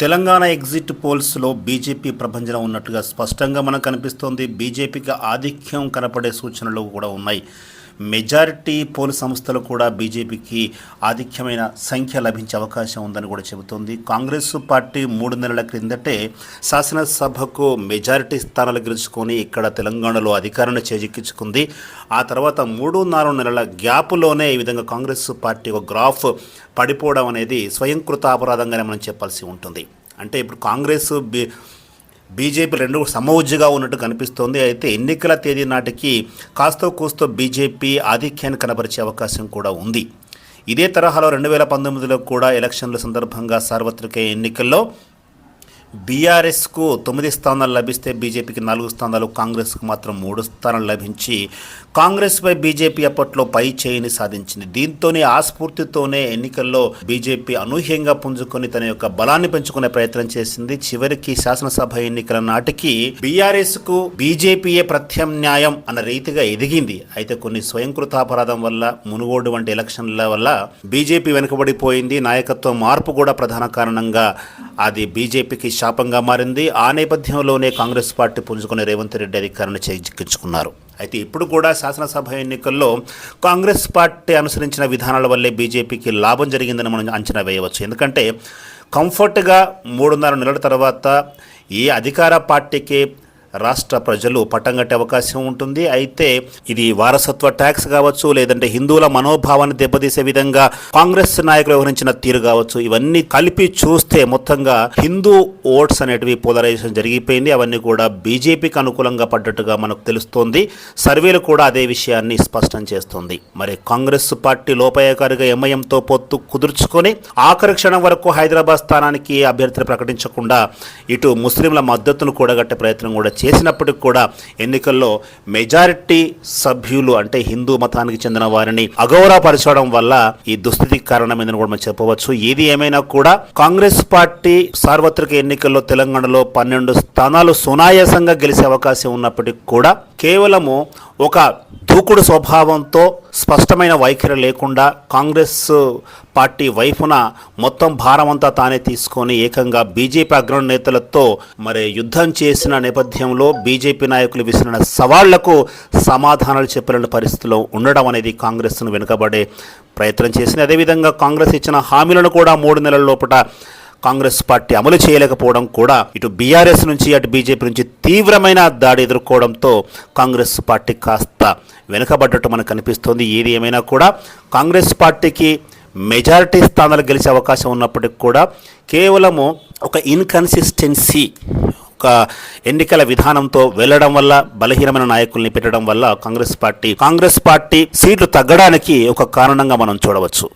Telangana exit పోల్స్లో BJP ప్రభంజనం ఉన్నట్టుగా స్పష్టంగా మనకు కనిపిస్తోంది. బీజేపీకి ఆధిక్యం కనపడే సూచనలు కూడా ఉన్నాయి. మెజారిటీ పోల్ సంస్థలు కూడా బీజేపీకి ఆధిక్యమైన సంఖ్య లభించే అవకాశం ఉందని కూడా చెబుతోంది. కాంగ్రెస్ పార్టీ మూడు నెలల క్రిందటే శాసనసభకు మెజారిటీ స్థానాలు గెలుచుకొని ఇక్కడ తెలంగాణలో అధికారాన్ని చేజిక్కించుకుంది. ఆ తర్వాత మూడు నాలుగు నెలల గ్యాప్లోనే ఈ విధంగా కాంగ్రెస్ పార్టీ ఒక గ్రాఫ్ పడిపోవడం అనేది స్వయంకృత అపరాధంగానే మనం చెప్పాల్సి ఉంటుంది. అంటే ఇప్పుడు కాంగ్రెస్ బి బీజేపీ రెండు సమవుజ్జిగా ఉన్నట్టు కనిపిస్తోంది. అయితే ఎన్నికల తేదీ నాటికి కాస్తో కూస్తో బీజేపీ ఆధిక్యాన్ని కనబరిచే అవకాశం కూడా ఉంది. ఇదే తరహాలో రెండు వేల పంతొమ్మిదిలో కూడా ఎలక్షన్ల సందర్భంగా సార్వత్రిక ఎన్నికల్లో బీఆర్ఎస్కు తొమ్మిది స్థానాలు లభిస్తే బీజేపీకి నాలుగు స్థానాలు కాంగ్రెస్కు మాత్రం మూడు స్థానాలు లభించి కాంగ్రెస్పై బీజేపీ అప్పట్లో పై చేయిని సాధించింది. దీంతోనే ఆ స్ఫూర్తితోనే ఎన్నికల్లో బీజేపీ అనూహ్యంగా పుంజుకొని తన యొక్క బలాన్ని పెంచుకునే ప్రయత్నం చేసింది. చివరికి శాసనసభ ఎన్నికల నాటికి బీఆర్ఎస్కు బీజేపీయే ప్రత్యామ్నాయం అన్న రీతిగా ఎదిగింది. అయితే కొన్ని స్వయంకృతాపరాధం వల్ల మునుగోడు వంటి ఎలక్షన్ల వల్ల బీజేపీ వెనుకబడిపోయింది. నాయకత్వ మార్పు కూడా ప్రధాన కారణంగా అది బీజేపీకి శాపంగా మారింది. ఆ నేపథ్యంలోనే కాంగ్రెస్ పార్టీ పుంజుకునే రేవంత్ రెడ్డి అధికారాన్ని చేజిక్కించుకున్నారు. అయితే ఇప్పుడు కూడా శాసనసభ ఎన్నికల్లో కాంగ్రెస్ పార్టీ అనుసరించిన విధానాల వల్లే బీజేపీకి లాభం జరిగిందని మనం అంచనా వేయవచ్చు. ఎందుకంటే కంఫర్ట్గా మూడున్నర నెలల తర్వాత ఏ అధికార పార్టీకి రాష్ట్ర ప్రజలు పట్టం అవకాశం ఉంటుంది. అయితే ఇది వారసత్వ ట్యాక్స్ కావచ్చు లేదంటే హిందువుల మనోభావాన్ని దెబ్బతీసే విధంగా కాంగ్రెస్ నాయకులు వ్యవహరించిన తీరు కావచ్చు. ఇవన్నీ కలిపి చూస్తే మొత్తంగా హిందూ ఓట్స్ అనేటివి పోలరైజేషన్ జరిగిపోయింది. అవన్నీ కూడా బీజేపీకి అనుకూలంగా పడ్డట్టుగా మనకు తెలుస్తోంది. సర్వేలు కూడా అదే విషయాన్ని స్పష్టం చేస్తుంది. మరి కాంగ్రెస్ పార్టీ లోపాయకారిగా ఎంఐఎంతో పొత్తు కుదుర్చుకొని ఆఖరి క్షణం వరకు హైదరాబాద్ స్థానానికి అభ్యర్థిని ప్రకటించకుండా ఇటు ముస్లింల మద్దతును కూడగట్టే ప్రయత్నం కూడా చేసినప్పటికి కూడా ఎన్నికల్లో మెజారిటీ సభ్యులు అంటే హిందూ మతానికి చెందిన వారిని అగౌరవపరచడం వల్ల ఈ దుస్థితికి కారణమైందని కూడా మనం చెప్పవచ్చు. ఏది ఏమైనా కూడా కాంగ్రెస్ పార్టీ సార్వత్రిక ఎన్నికల్లో తెలంగాణలో పన్నెండు స్థానాలు సునాయాసంగా గెలిచే అవకాశం ఉన్నప్పటికీ కూడా కేవలము ఒక దూకుడు స్వభావంతో స్పష్టమైన వైఖరి లేకుండా కాంగ్రెస్ పార్టీ వైపున మొత్తం భారమంతా తానే తీసుకొని ఏకంగా బీజేపీ అగ్రనేతలతో మరి యుద్ధం చేసిన నేపథ్యంలో బీజేపీ నాయకులు విసిరిన సవాళ్ళకు సమాధానాలు చెప్పలేని పరిస్థితిలో ఉండడం అనేది కాంగ్రెస్ను వెనుకబడే ప్రయత్నం చేసింది. అదేవిధంగా కాంగ్రెస్ ఇచ్చిన హామీలను కూడా మూడు నెలల లోపల కాంగ్రెస్ పార్టీ అమలు చేయలేకపోవడం కూడా ఇటు బీఆర్ఎస్ నుంచి అటు బీజేపీ నుంచి తీవ్రమైన దాడి ఎదుర్కోవడంతో కాంగ్రెస్ పార్టీ కాస్త వెనుకబడ్డట్టు మనకు కనిపిస్తోంది ఏది ఏమైనా కూడా కాంగ్రెస్ పార్టీకి మెజారిటీ స్థానాలు గెలిచే అవకాశం ఉన్నప్పటికీ కూడా కేవలము ఒక ఇన్కన్సిస్టెన్సీ ఒక ఎన్నికల విధానంతో వెళ్ళడం వల్ల బలహీనమైన నాయకుల్ని పెట్టడం వల్ల కాంగ్రెస్ పార్టీ కాంగ్రెస్ పార్టీ సీట్లు తగ్గడానికి ఒక కారణంగా మనం చూడవచ్చు.